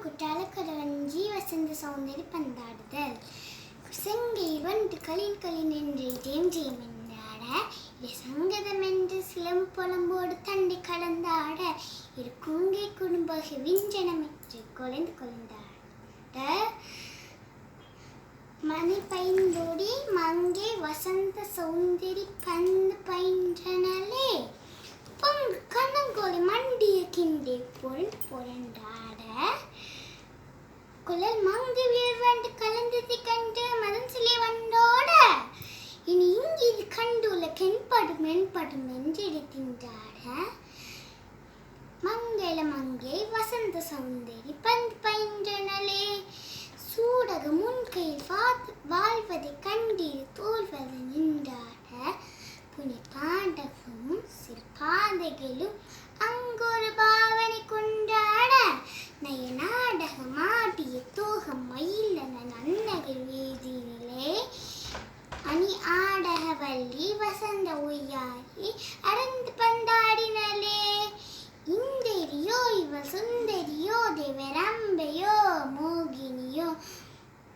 வணக்கம் குற்றாலக்கடவஞ்சி வசந்த சௌந்தரி பந்தாடுதல். செங்கை வந்து களின் களின் என்று ஜெயம் ஜெயம் என்றாட. இது சங்கதம் என்று சிலம் புலம்போடு தண்டி கலந்தாட. இரு குங்கை குடும்பக விஞ்சனம் என்று கொலைந்து கொலைந்தாட மணி பைந்தோடி மங்கே வசந்த சௌந்தரி பந்து பயின்றனலே. பொங்கு கண்ணங்கோலி மண்டிய கிண்டே பொருள் புரண்டாட. குழல் மங்கு வீழ்வண்டு கலந்தது கண்டு மதம் சிலை வண்டோட. இனி இங்கு இங்கிது கண்டுள்ள கெண்படும் மென்படும் என்றிடு தின்றாட மங்கல மங்கை வசந்த சௌந்தரி பந்து பயின்றனலே சூடக முன்கையில் வாத்- வாழ்வதை கண்டீர் தோல்வது நின்றாட. புனி பாண்டகும் சிறு பாதைகளும் அங்கொரு வள்ளி வசந்த உய்யாரி அரந்து பந்தாடினலே. இந்தெரியோ இவ சுந்தரியோ தேவரம்பையோ மோகினியோ.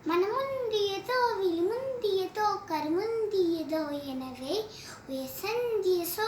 மனமுந்தியதோ விழி முந்தியதோ கரு முந்தியதோ எனவே உய சந்திய சோடு